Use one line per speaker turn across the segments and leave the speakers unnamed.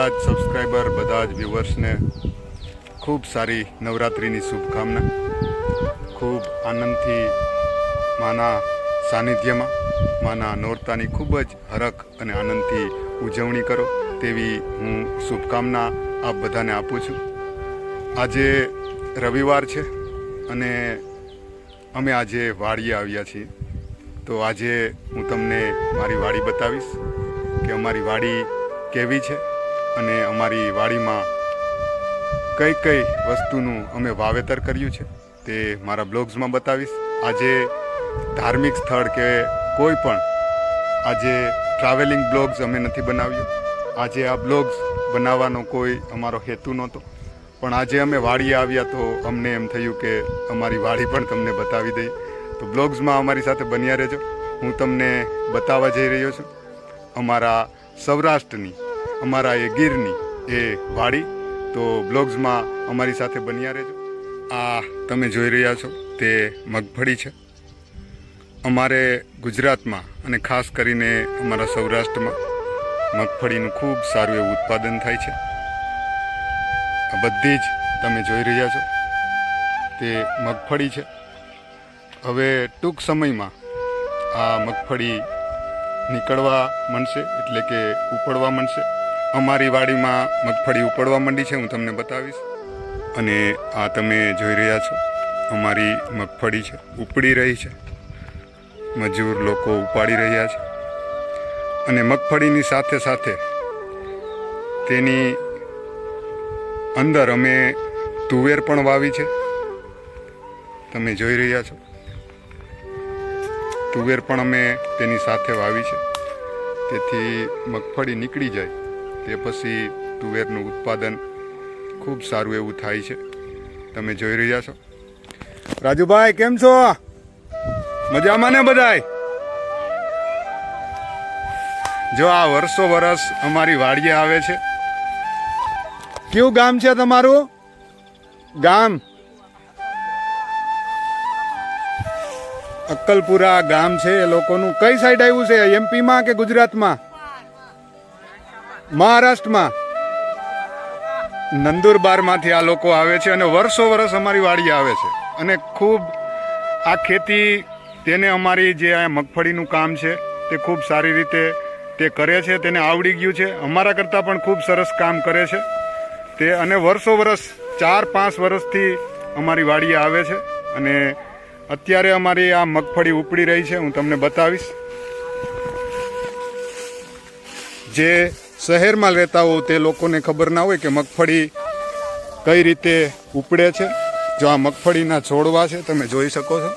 બધા જ સબસ્ક્રાઈબર બધા જ વ્યુઅર્સને ખૂબ સારી નવરાત્રિની શુભકામના. ખૂબ આનંદથી માના સાનિધ્યમાં, માના નોરતાની ખૂબ જ હરખ અને આનંદથી ઉજવણી કરો તેવી હું શુભકામના આપ બધાને આપું છું. આજે રવિવાર છે અને અમે આજે વાડીએ આવ્યા છીએ. તો આજે હું તમને મારી વાડી બતાવીશ કે અમારી વાડી કેવી છે અને અમારી વાડીમાં કઈ કઈ વસ્તુનું અમે વાવેતર કર્યું છે તે મારા બ્લોગ્સમાં બતાવીશ. આજે ધાર્મિક સ્થળ કે કોઈ પણ આજે ટ્રાવેલિંગ બ્લોગ્સ અમે નથી બનાવ્યું. આજે આ બ્લોગ્સ બનાવવાનો કોઈ અમારો હેતુ નહોતો. પણ આજે અમે વાડીએ આવ્યા તો અમને એમ થયું કે અમારી વાડી પણ તમને બતાવી દઈએ. તો બ્લોગ્સમાં અમારી સાથે બન્યા રહેજો. હું તમને બતાવવા જઈ રહ્યો છું. અમારા સૌરાષ્ટ્રની અમારા એ ગીરની એ વાડી. તો બ્લોગ્સમાં અમારી સાથે બન્યા રહેજો. આ તમે જોઈ રહ્યા છો, તે મગફળી છે. અમારે ગુજરાતમાં અને ખાસ કરીને અમારા સૌરાષ્ટ્રમાં મગફળીનું ખૂબ સારું એવું ઉત્પાદન થાય છે. આ બધી જ તમે જોઈ રહ્યા છો, તે મગફળી છે. હવે ટૂંક સમયમાં આ મગફળી નીકળવા માંડશે એટલે કે ઉપડવા માંડશે અમારી વાડીમાં મગફળી ઉપડવા માંડી છે, હું તમને બતાવીશ. અને આ તમે જોઈ રહ્યા છો, અમારી મગફળી છે, ઉપડી રહી છે. મજૂર લોકો ઉપાડી રહ્યા છે. અને મગફળીની સાથે સાથે તેની અંદર અમે તુવેર પણ વાવી છે. તમે જોઈ રહ્યા છો. તુવેર પણ અમે તેની સાથે વાવી છે. તેથી મગફળી નીકળી જાય, તે પછી તુવેરનું ઉત્પાદન ખૂબ સારું એવું થાય છે. તમે જોઈ રહ્યા છો. રાજુભાઈ, કેમ છો? મજામાં ને બધાય? જો આ વર્ષો વર્ષ અમારી વાડીએ આવે છે. કયું ગામ છે તમારું? ગામ? અક્કલપુરા ગામ છે, એ લોકોનું કઈ સાઈડ આવ્યું છે? એમપીમાં કે ગુજરાતમાં? મહારાષ્ટ્રમાં. નંદુરબારમાંથી આ લોકો આવે છે અને વર્ષો વર્ષ અમારી વાડી આવે છે. અને ખૂબ આ ખેતી, તેને અમારી જે આ મગફળીનું કામ છે, તે ખૂબ સારી રીતે તે કરે છે, તેને આવડી ગયું છે. અમારા કરતાં પણ ખૂબ સરસ કામ કરે છે. તે અને વર્ષો વર્ષ, ચાર પાંચ વર્ષથી અમારી વાડીએ આવે છે. અને અત્યારે અમારી આ મગફળી ઉપડી રહી છે, હું તમને બતાવીશ. જે શહેરમાં રહેતા હો તે લોકોને ખબર ના હોય કે મગફળી કઈ રીતે ઉપડે છે. જો આ મગફળીના છોડવા છે, તમે જોઈ શકો છો.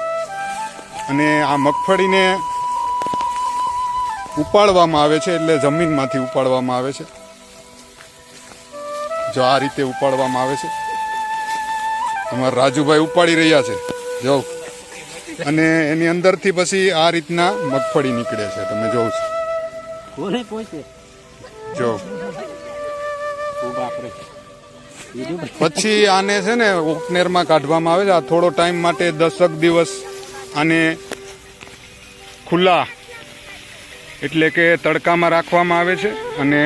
અને આ મગફળીને ઉપાડવામાં આવે છે, એટલે જમીનમાંથી ઉપાડવામાં આવે છે. જો આ રીતે ઉપાડવામાં આવે છે. અમારા રાજુભાઈ ઉપાડી રહ્યા છે. જો અને એની અંદરથી પછી આ રીતના મગફળી નીકળે છે. તમે જોવ છો. જો. પછી આને છે ને ઓપનેરમાં કાઢવામાં આવે છે. આ થોડો ટાઈમ માટે દસક દિવસ આને ખુલ્લા એટલે કે તડકામાં રાખવામાં આવે છે અને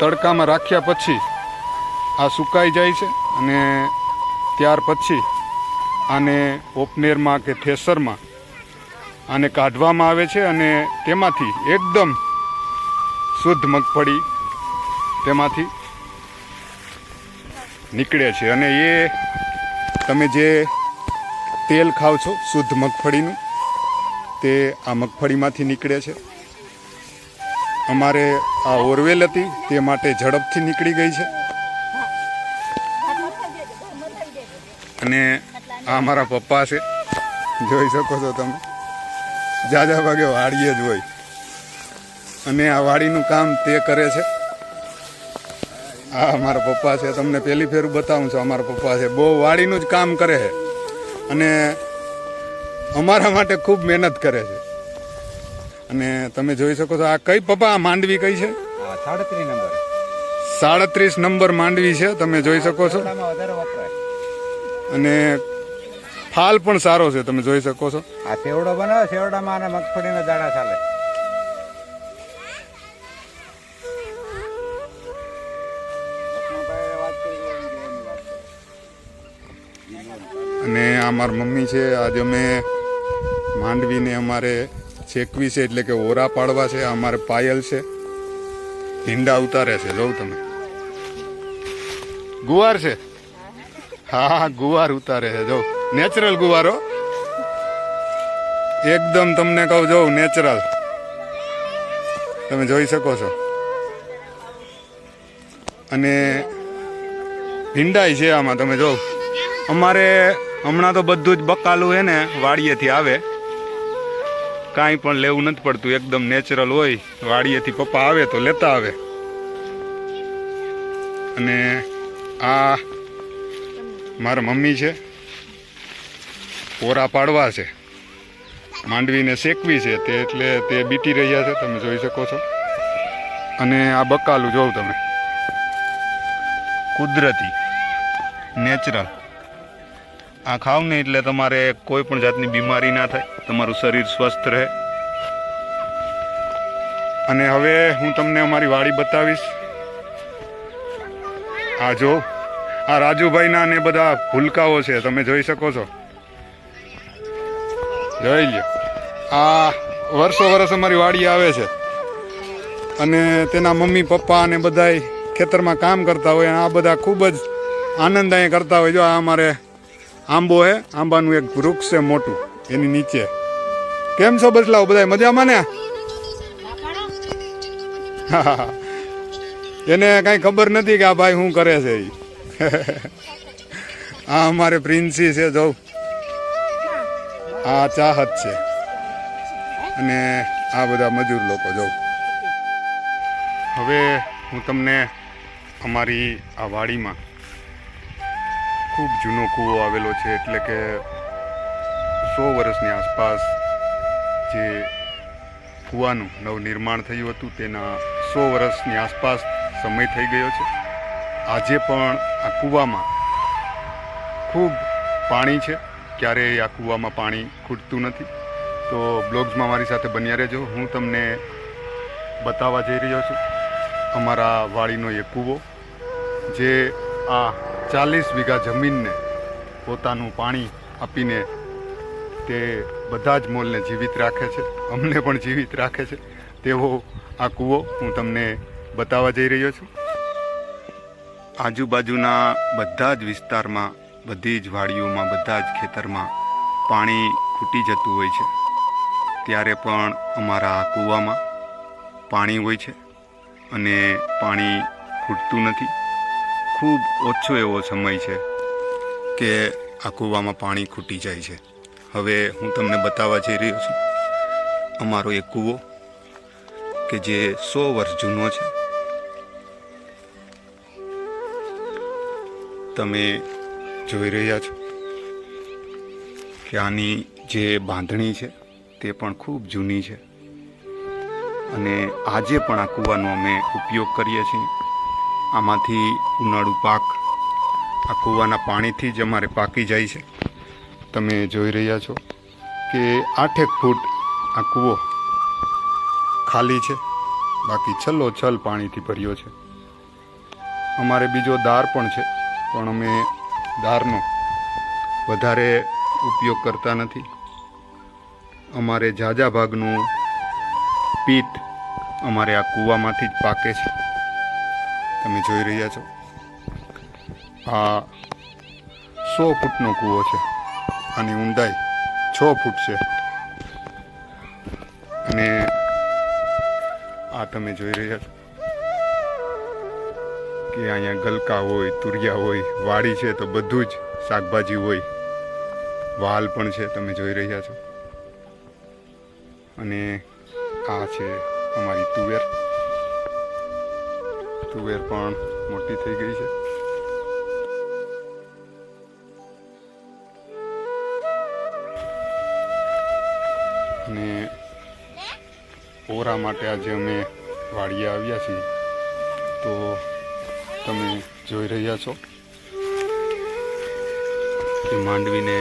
તડકામાં રાખ્યા પછી આ સુકાઈ જાય છે અને ત્યાર પછી આને ઓપનેરમાં કે થેસરમાં આને કાઢવામાં આવે છે અને તેમાંથી એકદમ શુદ્ધ મગફળી તેમાંથી નીકળે છે. અને એ તમે જે તેલ ખાવ છો, શુદ્ધ મગફળીનું, તે આ મગફળીમાંથી નીકળે છે. અમારે આ ઓરવેલ હતી, તે માટે ઝડપથી નીકળી ગઈ છે. અને આ મારા પપ્પા છે. જોઈ શકો છો તમે. જાજા ભાગે વાડીએ જ હોય. અને આ વાડીનું કામ તે કરે છે. આ મારા પપ્પા છે. તમને પહેલી ફેર બતાવું છું અમારા પપ્પા છે. બહુ વાડીનું જ કામ કરે છે. અને અમારા માટે ખૂબ મહેનત કરે છે. અને તમે જોઈ શકો છો આ કઈ પપ્પા? માંડવી કઈ છે?
સાડત્રીસ નંબર.
સાડત્રીસ નંબર માંડવી છે. તમે જોઈ શકો છો. અને ફાલ પણ સારો છે તમે જોઈ શકો છો.
આ સેવડો બનાવે સેવડામાં અને મગફળીના દાણા ચાલે.
અને અમારી મમ્મી છે આજે અમે માંડવીને અમારે શેકવી છે એટલે કે ઓરા પાડવા છે અમારે પાયલ છે. ઈંડા ઉતારે છે જોઉં તમે. ગુવાર છે? હા ગુવાર ઉતારે છે જોઉં. નેચરલ ગુવારો? એકદમ તમને કહું, જોઉં, નેચરલ. તમે જોઈ શકો છો. અને ભીંડાઈ છે આમાં, તમે જો અમારે હમણાં તો બધું જ બકાલું છે ને, વાડીએથી આવે. કાંઈ પણ લેવું નથી પડતું, એકદમ નેચરલ હોય, વાડીએથી પપ્પા આવે તો લેતા આવે. અને આ મારા મમ્મી છે. ઓરા પાડવા છે. માંડવીને શેકવી છે તે એટલે તે બીટી રહ્યા છે, તમે જોઈ શકો છો. અને આ બકાલું જોઉં તમે. કુદરતી, નેચરલ. આ ખાવ ને એટલે તમારે કોઈ પણ જાતની બીમારી ના થાય, તમારું શરીર સ્વસ્થ રહે. અને હવે હું તમને અમારી વાડી બતાવીશ. આ જો, આ રાજુભાઈના ને બધા ભૂલકાઓ છે, તમે જોઈ શકો છો. જોઈ લ્યો. આ વર્ષો વર્ષ અમારી વાડી આવે છે. અને તેના મમ્મી, પપ્પા અને બધાય ખેતરમાં કામ કરતા હોય આ બધા ખૂબ જ આનંદ અહીંયા કરતા હોય. જો આ અમારે આંબો હે, આંબાનું એક વૃક્ષ છે મોટું, એની નીચે. કેમ છો બસલાઓ બધા મજામાં ને? એને કાંઈ ખબર નથી કે આ ભાઈ શું કરે છે એ આ અમારે પ્રિન્સી છે, જો. આ ચાહત છે. અને આ બધા મજૂર લોકો, જો. હવે હું તમને અમારી આ વાડીમાં ખૂબ જૂનો કૂવો આવેલો છે, એટલે કે સો વર્ષની આસપાસ જે કૂવાનું નવનિર્માણ થયું હતું, તેના સો વર્ષની આસપાસ સમય થઈ ગયો છે. આજે પણ આ કૂવામાં ખૂબ પાણી છે. ક્યારેય આ કૂવામાં પાણી ખૂટતું નથી. તો બ્લોગ્સમાં મારી સાથે બન્યા રહેજો. હું તમને બતાવવા જઈ રહ્યો છું. અમારા વાડીનો એ કૂવો, જે આ ચાલીસ વીઘા જમીનને પોતાનું પાણી આપીને તે બધા જ મોલને જીવિત રાખે છે. અમને પણ જીવિત રાખે છે. તેવો આ કૂવો હું તમને બતાવવા જઈ રહ્યો છું. આજુબાજુના બધા જ વિસ્તારમાં બધી જ વાડીઓમાં, બધા જ ખેતરમાં પાણી ખૂટી જતું હોય છે. ત્યારે પણ અમારા કૂવામાં પાણી હોય છે અને પાણી ખૂટતું નથી. ખૂબ ઓછો એવો સમય છે કે આ કૂવામાં પાણી ખૂટી જાય છે. હવે હું તમને બતાવવા જઈ રહ્યો છું. અમારો એક કૂવો કે જે સો વર્ષ જૂનો છે. તમે જોઈ રહ્યા છો કે આની જે બાંધણી છે તે પણ ખૂબ જૂની છે. અને આજે પણ આ કૂવાનો અમે ઉપયોગ કરીએ છીએ. આમાંથી ઉનાળુ પાક આ કૂવાના પાણીથી જ અમારે પાકી જાય છે. તમે જોઈ રહ્યા છો કે આઠેક ફૂટ આ કૂવો ખાલી છે. બાકી છલ્લો છલ પાણીથી ભર્યો છે. અમારે બીજો દાર પણ છે, પણ અમે દારનો વધારે ઉપયોગ કરતા નથી. અમારે ઝાઝા ભાગનું પિત્ત અમારે આ કૂવામાંથી જ પાકે છે. તમે જોઈ રહ્યા છો. આ સો ફૂટનો કૂવો છે આની ઊંડાઈ છ ફૂટ છે. અને આ તમે જોઈ રહ્યા છો. કે અહીંયા ગલકા હોય, તુરિયા હોય, વાડી છે તો બધું જ શાકભાજી હોય. વાલ પણ છે, તમે જોઈ રહ્યા છો. અને આ છે અમારી તુવેર. તુવેર પણ મોટી થઈ ગઈ છે. અને ઓરા માટે આજે અમે વાડીએ આવ્યા છીએ. તો તમે જોઈ રહ્યા છો કે માંડવીને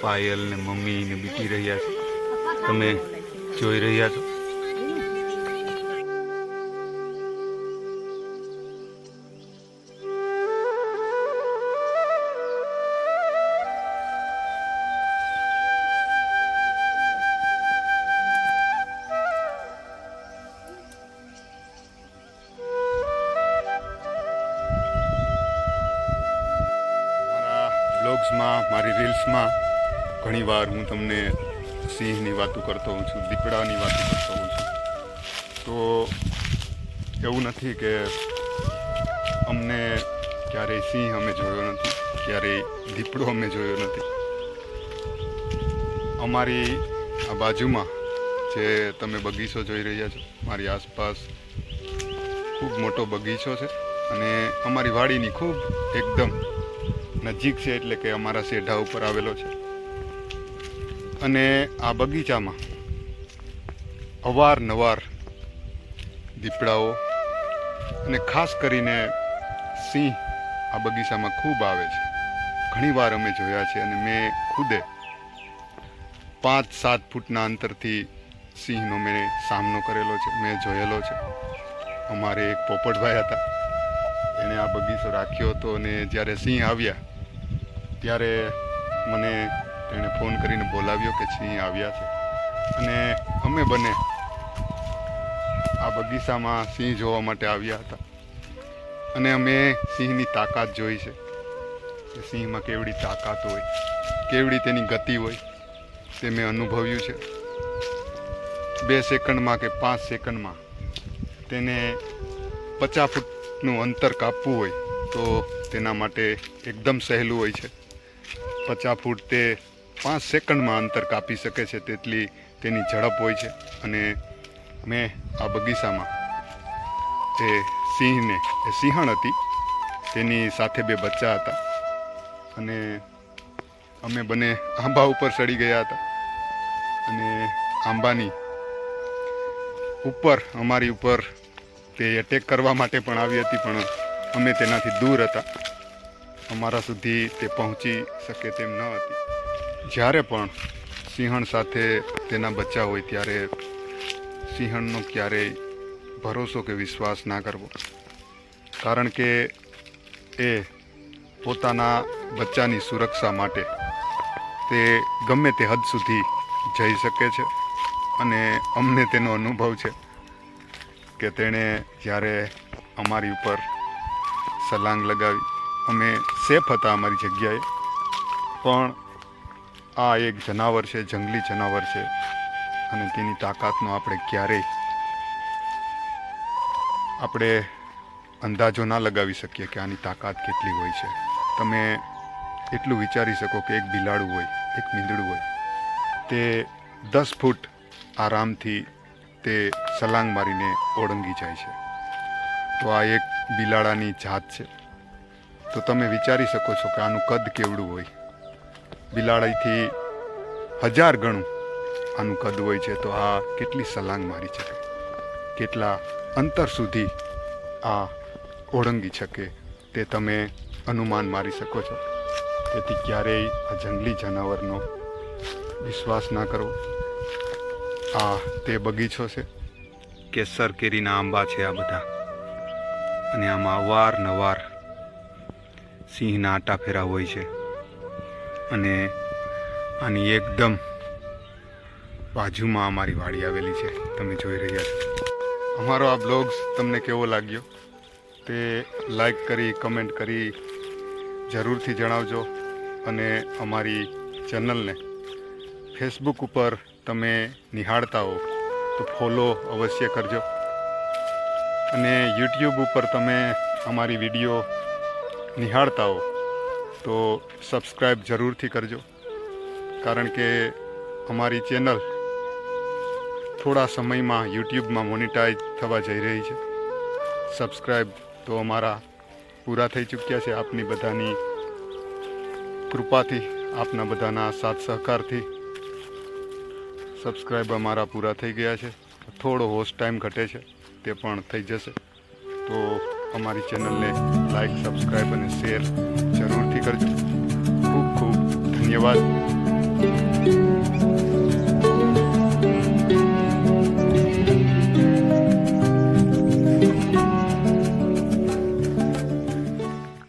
પાયલ ને મમ્મી ને બીટી રહ્યા છે. તમે જોઈ રહ્યા છો? મારી રીલ્સમાં ઘણીવાર હું તમને સિંહની વાતો કરતો હોઉં છું, દીપડાની વાતો કરતો હોઉં છું. તો એવું નથી કે અમને ક્યારેય સિંહ અમે જોયો નથી, ક્યારેય દીપડો અમે જોયો નથી. અમારી આ બાજુમાં જે તમે બગીચો જોઈ રહ્યા છો, મારી આસપાસ ખૂબ મોટો બગીચો છે અને અમારી વાડીની ખૂબ એકદમ નજીક છે એટલે કે અમારા શેઢા ઉપર આવેલો છે. અને આ બગીચામાં અવારનવાર દીપડાઓ અને ખાસ કરીને સિંહ આ બગીચામાં ખૂબ આવે છે. ઘણીવાર અમે જોયા છે અને મેં ખુદે પાંચ સાત ફૂટના અંતરથી સિંહનો મેં સામનો કરેલો છે, મેં જોયેલો છે. અમારે એક પોપટભાઈ હતા. એણે આ બગીચો રાખ્યો હતો અને જ્યારે સિંહ આવ્યા ત્યારે મને તેણે ફોન કરીને બોલાવ્યો કે સિંહ આવ્યા છે. અને અમે બંને આ બગીચામાં સિંહ જોવા માટે આવ્યા હતા. અને અમે સિંહની તાકાત જોઈ છે કે સિંહમાં કેવડી તાકાત હોય, કેવડી તેની ગતિ હોય, તે મેં અનુભવ્યું છે. બે સેકન્ડમાં કે પાંચ સેકન્ડમાં તેને પચાસ ફૂટનું અંતર કાપવું હોય તો તેના માટે એકદમ સહેલું હોય છે. પચાસ ફૂટ તે પાંચ સેકન્ડમાં અંતર કાપી શકે છે તેટલી તેની ઝડપ હોય છે. અને મેં આ બગીચામાં જે સિંહને એ સિંહણ હતી, તેની સાથે બે બચ્ચા હતા. અને અમે બંને આંબા ઉપર ચડી ગયા હતા. અને આંબાની ઉપર, અમારી ઉપર તે એટેક કરવા માટે પણ આવી હતી, પણ અમે તેનાથી દૂર હતા. અમારા સુધી તે પહોંચી શકે તેમ ન હતી. જ્યારે પણ સિંહણ સાથે તેના બચ્ચા હોય ત્યારે સિંહણનો ક્યારેય ભરોસો કે વિશ્વાસ ના કરવો. કારણ કે એ પોતાના બચ્ચાની સુરક્ષા માટે તે ગમે તે હદ સુધી જઈ શકે છે અને અમને તેનો અનુભવ છે કે તેણે જ્યારે અમારી ઉપર સલાંગ લગાવી. અમે સેફ હતા અમારી જગ્યાએ. પણ આ એક જનાવર છે, જંગલી જનાવર છે અને તેની તાકાતનો આપણે ક્યારેય આપણે અંદાજો ના લગાવી શકીએ કે આની તાકાત કેટલી હોય છે. તમે એટલું વિચારી શકો કે એક બિલાડું હોય, એક મીંદડું હોય. તે દસ ફૂટ આરામથી તે સલાંગ મારીને ઓળંગી જાય છે. તો આ એક બિલાડાની જાત છે. તો તમે વિચારી શકો છો કે આનું કદ કેવડું હોય. બિલાડીથી હજાર ગણું આનું કદ હોય છે. તો આ કેટલી સલાંગ મારી શકે? કેટલા અંતર સુધી આ ઓળંગી શકે તે તમે અનુમાન મારી શકો છો? તેથી ક્યારેય આ જંગલી જનાવરનો વિશ્વાસ ના કરવો. આ તે બગીચો છે. કેસર, કેરીના આંબા છે આ બધા. અને આમાં અવારનવાર સિંહના આટા ફેરા હોય છે. અને આની એકદમ બાજુમાં અમારી વાડી આવેલી છે. તમે જોઈ રહ્યા છો. અમારો આ બ્લોગ્સ તમને કેવો લાગ્યો? તે લાઈક કરી કમેન્ટ કરી જરૂરથી જણાવજો. અને અમારી ચેનલને ફેસબુક ઉપર તમે નિહાળતા હો, તો ફોલો અવશ્ય કરજો. અને યુટ્યુબ ઉપર તમે અમારી વીડિયો નિહાળતા હો, તો સબસ્ક્રાઈબ જરૂરથી કરજો. કારણ કે અમારી ચેનલ થોડા સમયમાં યુટ્યુબમાં મોનિટાઈઝ થવા જઈ રહી છે. સબસ્ક્રાઈબ તો અમારા પૂરા થઈ ચૂક્યા છે આપની બધાની કૃપાથી, આપના બધાના સાથ સહકારથી. સબસ્ક્રાઈબ અમારા પૂરા થઈ ગયા છે. થોડો હોસ્ટ ટાઈમ ઘટે છે, તે પણ થઈ જશે. તો અમારી ચેનલને લાઈક સબસ્ક્રાઈબ અને શેર જરૂરથી કરજો. ખૂબ ખૂબ ધન્યવાદ.